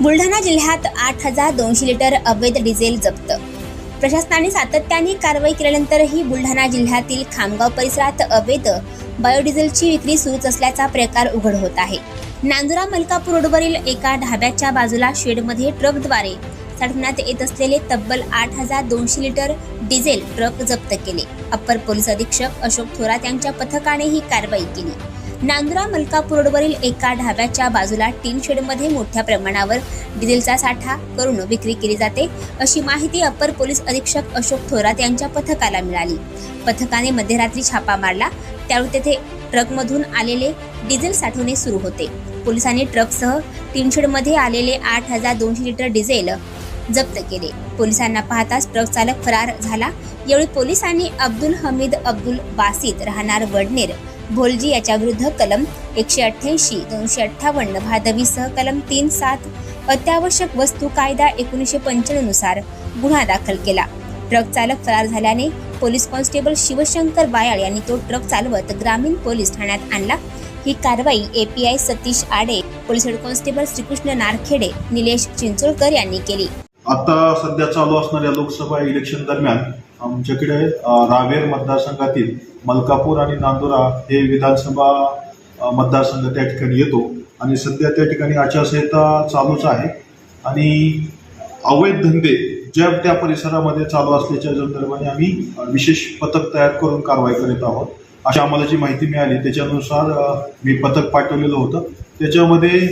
बुलढाणा जिल्ह्यात आठ हजार दोनशे लिटर अवैध डिझेल जप्त. प्रशासनाने सातत्याने कारवाई केल्यानंतरही बुलढाणा जिल्ह्यातील खामगाव परिसरात अवैध बायोडिझेलची विक्री सुरूच असल्याचा प्रकार उघड होत आहे. नांदुरा मलकापूर रोडवरील एका ढाब्याच्या बाजूला शेडमध्ये ट्रकद्वारे साठवण्यात येत असलेले तब्बल आठ हजार दोनशे लिटर डिझेल ट्रक जप्त केले. अप्पर पोलीस अधीक्षक अशोक थोरात यांच्या पथकाने ही कारवाई केली. नांदुरा मलकापूरवरील रोडवरील एका ढाब्याच्या बाजूला टीन शेडमध्ये मोठ्या प्रमाणावर डिझेलचा साठा करून विक्री केली जाते अशी माहिती अप्पर पोलीस अधीक्षक अशोक थोरात यांच्या पथकाला मिळाली. पथकाने मध्यरात्री छापा मारला. त्यावेळी तेथे ट्रकमधून आलेले डिझेल साठवणे सुरू होते. पोलिसांनी ट्रकसह टीन शेडमध्ये आलेले आठ हजार दोनशे लिटर डिझेल जप्त केले. पोलिसांना पाहताच ट्रक चालक फरार झाला. यावेळी पोलिसांनी अब्दुल हमीद अब्दुल बासित राहणार वडनेर भोलजी याच्याविरुद्ध कलम एकशे अठ्ठ्याऐंशी दोनशे अठ्ठावन्न भादवीसह कलम तीन सात अत्यावश्यक वस्तू कायदा एकोणीसशे पंच्याण्णवनुसार गुन्हा दाखल केला. ट्रक चालक फरार झाल्याने पोलीस कॉन्स्टेबल शिवशंकर बायाळ यांनी तो ट्रक चालवत ग्रामीण पोलीस ठाण्यात आणला. ही कारवाई API Satish Ade police head constable Shrikrishna Narkhede Nilesh Chincholkar यांनी केली. आता सध्या चालू असणाऱ्या लोकसभा इलेक्शन दरम्यान आमच्याकडे रावेर मतदारसंघातील मलकापूर आणि नांदुरा हे विधानसभा मतदारसंघ त्या ठिकाणी येतो. आणि सध्या त्या ठिकाणी आचारसंहिता चालूच आहे. आणि अवैध धंदे ज्या त्या परिसरामध्ये चालू असल्याच्या संदर्भाने आम्ही विशेष पथक तयार करून कारवाई करीत आहोत. अशी आम्हाला जी माहिती मिळाली त्याच्यानुसार मी पथक पाठवलेलं होतं. त्याच्यामध्ये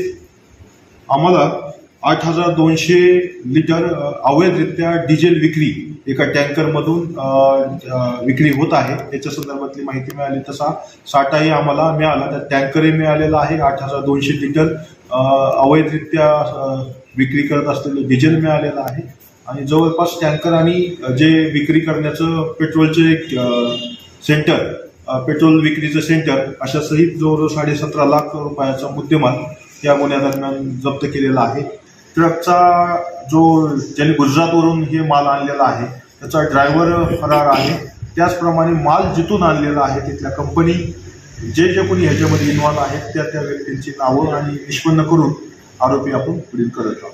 आम्हाला आठ हजार दोनशे लिटर अवैधरित्या डिझेल विक्री एका टँकरमधून विक्री होत आहे. त्याच्या संदर्भातली माहिती मिळाली तसा साठाही आम्हाला मिळाला. त्या टँकरही मिळालेला आहे. आठ हजार दोनशे लिटर अवैधरित्या विक्री करत असलेलं डिझेल मिळालेलं आहे. आणि जवळपास टँकर आणि जे विक्री करण्याचं पेट्रोलचं एक सेंटर पेट्रोल विक्रीचं सेंटर अशा सहित जवळजवळ साडेसतरा लाख रुपयाचा मुद्देमाल या गुन्ह्यादरम्यान जप्त केलेला आहे. ट्रकचा जो ज्याने गुजरातवरून हे माल आणलेला आहे त्याचा ड्रायव्हर फरार आहे. त्याचप्रमाणे माल जिथून आणलेला आहे तिथल्या कंपनी जे जे कोणी ह्याच्यामध्ये इन्व्हॉल्व आहेत त्या त्या व्यक्तींची नावं आणि निष्पन्न करून आरोपी आपण पुढील करत आहोत.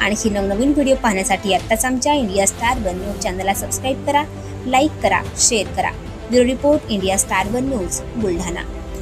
आणखी नवनवीन व्हिडिओ पाहण्यासाठी आत्ताच आमच्या इंडिया स्टार वन न्यूज चॅनलला सबस्क्राईब करा लाईक करा शेअर करा. Bureau report India Star One News Buldhana.